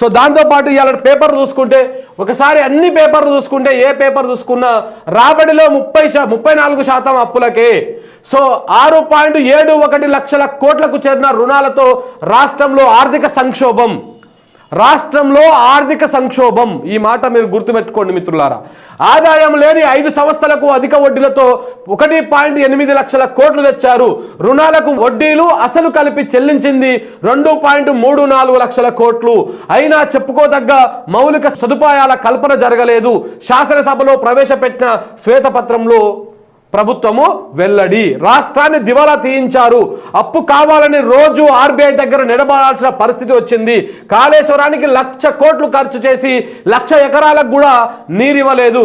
So దాంతోపాటు ఇవాళ paper చూసుకుంటే ఒకసారి అన్ని పేపర్లు చూసుకుంటే ఏ పేపర్ చూసుకున్నా రాబడిలో ముప్పై ముప్పై నాలుగు శాతం అప్పులకే. సో ఆరు పాయింట్ ఏడు ఒకటి లక్షల కోట్లకు చేరిన రుణాలతో రాష్ట్రంలో ఆర్థిక సంక్షోభం. రాష్ట్రంలో ఆర్థిక సంక్షోభం. ఈ మాట మీరు గుర్తుపెట్టుకోండి మిత్రులారా. ఆదాయం లేని ఐదు సంస్థలకు అధిక వడ్డీలతో ఒకటి పాయింట్ ఎనిమిది లక్షల కోట్లు తెచ్చారు. రుణాలకు వడ్డీలు అసలు కలిపి చెల్లించింది రెండు పాయింట్ మూడు నాలుగు లక్షల కోట్లు. అయినా చెప్పుకోదగ్గ మౌలిక సదుపాయాల కల్పన జరగలేదు. శాసనసభలో ప్రవేశపెట్టిన శ్వేతపత్రంలో ప్రభుత్వము వెల్లడి. రాష్ట్రాన్ని దివాలా తీయించారు. అప్పు కావాలని రోజు ఆర్బీఐ దగ్గర నిలబడాల్సిన పరిస్థితి వచ్చింది. కాళేశ్వరానికి లక్ష కోట్లు ఖర్చు చేసి లక్ష ఎకరాలకు కూడా నీరు ఇవ్వలేదు.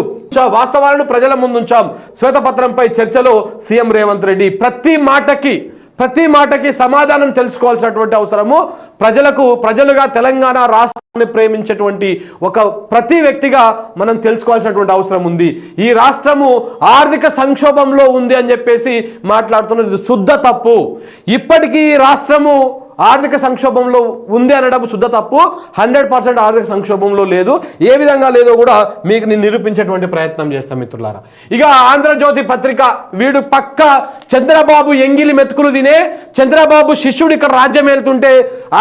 వాస్తవాలను ప్రజల ముందుంచాం. శ్వేతపత్రంపై చర్చలో సీఎం రేవంత్ రెడ్డి ప్రతి మాటకి ప్రతి మాటకి సమాధానం తెలుసుకోవాల్సినటువంటి అవసరము. ప్రజలకు ప్రజలుగా తెలంగాణ రాష్ట్ర ప్రేమించేటువంటి ఒక ప్రతి వ్యక్తిగా మనం తెలుసుకోవాల్సినటువంటి అవసరం ఉంది. ఈ రాష్ట్రము ఆర్థిక సంక్షోభంలో ఉంది అని చెప్పేసి మాట్లాడుతున్నది శుద్ధ తప్పు. ఇప్పటికీ ఈ రాష్ట్రము ఆర్థిక సంక్షోభంలో ఉంది అనడం శుద్ధ తప్పు. హండ్రెడ్ పర్సెంట్ ఆర్థిక సంక్షోభంలో లేదు. ఏ విధంగా లేదో కూడా మీకు నేను నిరూపించేటువంటి ప్రయత్నం చేస్తాం మిత్రులారా. ఇక ఆంధ్రజ్యోతి పత్రిక వీడు పక్క చంద్రబాబు ఎంగిలి మెతుకులు తినే చంద్రబాబు శిష్యుడు ఇక్కడ రాజ్యం వెళ్తుంటే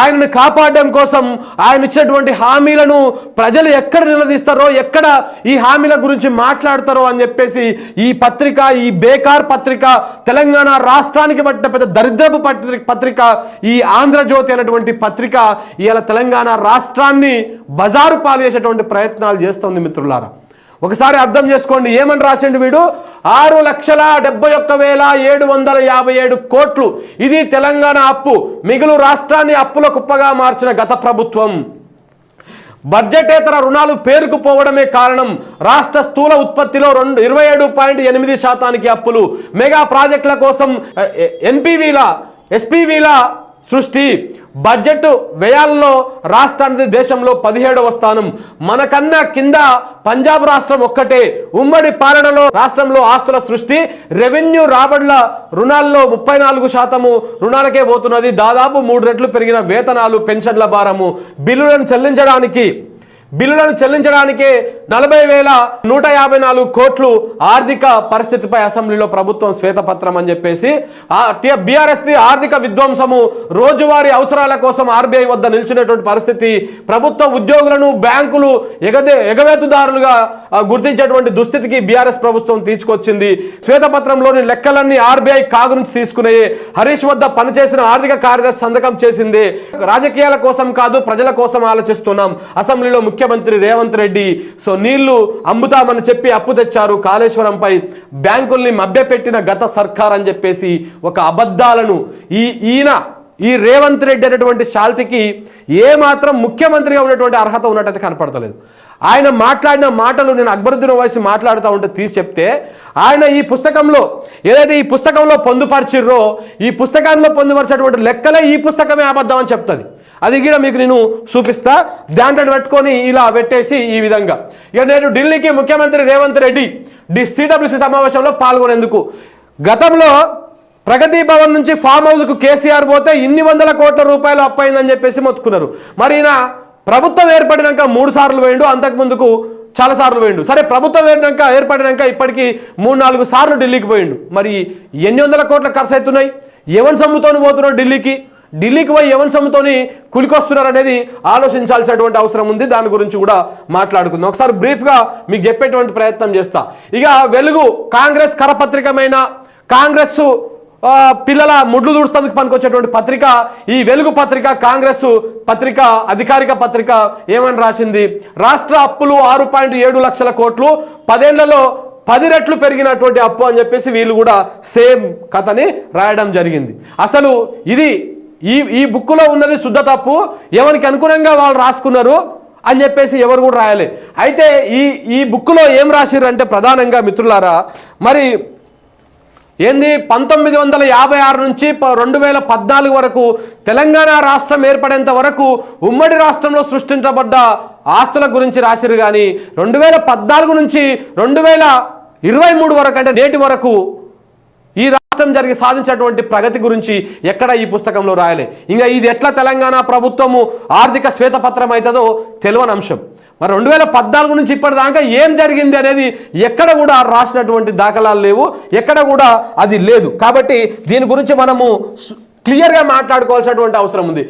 ఆయనను కాపాడడం కోసం ఆయన ఇచ్చినటువంటి హామీలను ప్రజలు ఎక్కడ నిలదీస్తారో ఎక్కడ ఈ హామీల గురించి మాట్లాడతారో అని చెప్పేసి ఈ పత్రిక ఈ బేకార్ పత్రిక తెలంగాణ రాష్ట్రానికి పట్టిన పెద్ద దరిద్రపు పత్రిక పత్రిక ఈ ఆంధ్రజ్యోతి అనేటువంటి పత్రిక ఇవాళ తెలంగాణ రాష్ట్రాన్ని బజారు పాలు చేసేటువంటి ప్రయత్నాలు చేస్తోంది మిత్రులారా. ఒకసారి అర్థం చేసుకోండి ఏమని రాసిండు వీడు? ఆరు లక్షల డెబ్బై ఒక్క వేల ఏడు వందల యాభై ఏడు కోట్లు. ఇది తెలంగాణ అప్పు మిగులు రాష్ట్రాన్ని అప్పుల కుప్పగా మార్చిన గత ప్రభుత్వం. బడ్జెటేతర రుణాలు పేరుకుపోవడమే కారణం. రాష్ట్ర స్థూల ఉత్పత్తిలో రెండు ఇరవై ఏడు పాయింట్ ఎనిమిది శాతానికి అప్పులు. మెగా ప్రాజెక్టుల కోసం ఎన్పివిల ఎస్పీవీల సృష్టి బడ్జెట్ వ్యయాల్లో రాష్ట్రానికి దేశంలో పదిహేడవ స్థానం. మనకన్నా కింద పంజాబ్ రాష్ట్రం ఒక్కటే. ఉమ్మడి పాలనలో రాష్ట్రంలో ఆస్తుల సృష్టి రెవెన్యూ రాబడుల రుణాల్లో ముప్పై నాలుగు శాతము రుణాలకే పోతున్నది. దాదాపు మూడు రెట్లు పెరిగిన వేతనాలు పెన్షన్ల భారము. బిల్లులను చెల్లించడానికి బిల్లులను చెల్లించడానికే నలభై వేల నూట యాభై నాలుగు కోట్లు ఆర్థిక పరిస్థితిపై అసెంబ్లీలో ప్రభుత్వం శ్వేతపత్రం అని చెప్పేసి బీఆర్ఎస్ ఆర్థిక విధ్వంసము రోజువారీ అవసరాల కోసం ఆర్బీఐ వద్ద నిలిచినటువంటి పరిస్థితి ప్రభుత్వ ఉద్యోగులను బ్యాంకులు ఎగదే ఎగవేతుదారులుగా గుర్తించేటువంటి దుస్థితికి బీఆర్ఎస్ ప్రభుత్వం తీసుకొచ్చింది. శ్వేతపత్రంలోని లెక్కలన్నీ ఆర్బీఐ కాగు నుంచి తీసుకునే హరీష్ వద్ద పనిచేసిన ఆర్థిక కార్యదర్శి సంతకం చేసింది. రాజకీయాల కోసం కాదు ప్రజల కోసం ఆలోచిస్తున్నాం. అసెంబ్లీలో ముఖ్యమంత్రి రేవంత్ రెడ్డి. సో నీళ్ళు అమ్ముతామని చెప్పి అప్పు తెచ్చారు కాళేశ్వరంపై. బ్యాంకుల్ని మభ్యపెట్టిన గత సర్కార్ అని చెప్పేసి ఒక అబద్ధాలను ఈ ఈయన ఈ రేవంత్ రెడ్డి అనేటువంటి శాల్తికి ఏ మాత్రం ముఖ్యమంత్రిగా ఉన్నటువంటి అర్హత ఉన్నట్టయితే కనపడతలేదు. ఆయన మాట్లాడిన మాటలు నేను అక్బరుద్దీన్ వయసు మాట్లాడుతూ ఉంటే తీసి చెప్తే ఆయన ఈ పుస్తకంలో ఏదైతే ఈ పుస్తకంలో పొందుపరిచిర్రో ఈ పుస్తకంలో పొందుపరిచేటువంటి లెక్కలే ఈ పుస్తకమే అబద్ధం అని చెప్తుంది. అది కూడా మీకు నేను చూపిస్తా. దాంట్లో పెట్టుకొని ఇలా పెట్టేసి ఈ విధంగా. ఇక నేను ఢిల్లీకి ముఖ్యమంత్రి రేవంత్ రెడ్డి డి సిడబ్ల్యూసి సమావేశంలో పాల్గొనేందుకు. గతంలో ప్రగతి భవన్ నుంచి ఫామ్ హౌస్కు కేసీఆర్ పోతే ఇన్ని వందల కోట్ల రూపాయలు అప్పయిందని చెప్పేసి మొత్తుకున్నారు. మరి ఈయన ప్రభుత్వం ఏర్పడినాక మూడు సార్లు వేయండు అంతకు ముందుకు చాలా సార్లు పోయిండు సరే ప్రభుత్వం ఏర్పడినాక ఏర్పడినాక ఇప్పటికీ మూడు నాలుగు సార్లు ఢిల్లీకి పోయిండు. మరి ఎన్ని వందల కోట్ల ఖర్చు అవుతున్నాయి? ఎవరి సొమ్ముతోని పోతున్నాడు ఢిల్లీకి? ఢిల్లీకి పోయి ఎవరి సొమ్ముతోని కులికొస్తున్నారు అనేది ఆలోచించాల్సినటువంటి అవసరం ఉంది. దాని గురించి కూడా మాట్లాడుకుందాం. ఒకసారి బ్రీఫ్గా మీకు చెప్పేటువంటి ప్రయత్నం చేస్తా. ఇక వెలుగు కాంగ్రెస్ కరపత్రికమైన కాంగ్రెస్ పిల్లల ముడ్లు దూడుstanదుకు పనికొచ్చేటువంటి పత్రిక ఈ వెలుగు పత్రిక కాంగ్రెస్ పత్రిక అధికారిక పత్రిక ఏమని రాసింది? రాష్ట్ర అప్పులు ఆరు పాయింట్ ఏడు లక్షల కోట్లు పదేళ్ళలో పది రెట్లు పెరిగినటువంటి అప్పు అని చెప్పేసి వీళ్ళు కూడా సేమ్ కథని రాయడం జరిగింది. అసలు ఇది ఈ ఈ బుక్లో ఉన్నది శుద్ధ తప్పు ఎవరికి అనుగుణంగా వాళ్ళు రాసుకున్నారు అని చెప్పేసి ఎవరు కూడా రాయాలి. అయితే ఈ ఈ బుక్లో ఏం రాసిర్రు అంటే ప్రధానంగా మిత్రులారా మరి ఏంది పంతొమ్మిది వందల యాభై ఆరు నుంచి ప- రెండు వేల పద్నాలుగు వరకు తెలంగాణ రాష్ట్రం ఏర్పడేంత వరకు ఉమ్మడి రాష్ట్రంలో సృష్టించబడ్డ ఆస్తుల గురించి రాసిరు కానీ రెండు వేల పద్నాలుగు నుంచి రెండు వేల ఇరవై మూడు వరకు అంటే నేటి వరకు రాష్ట్రం జరిగి సాధించినటువంటి ప్రగతి గురించి ఎక్కడ ఈ పుస్తకంలో రాయలే. ఇంకా ఇది ఎట్లా తెలంగాణ ప్రభుత్వము ఆర్థిక శ్వేతపత్రం అవుతుందో తెలియని అంశం. మరి రెండు వేల పద్నాలుగు నుంచి ఇప్పటిదాకా ఏం జరిగింది అనేది ఎక్కడ కూడా రాసినటువంటి దాఖలాలు లేవు ఎక్కడ కూడా అది లేదు. కాబట్టి దీని గురించి మనము క్లియర్గా మాట్లాడుకోవాల్సినటువంటి అవసరం ఉంది.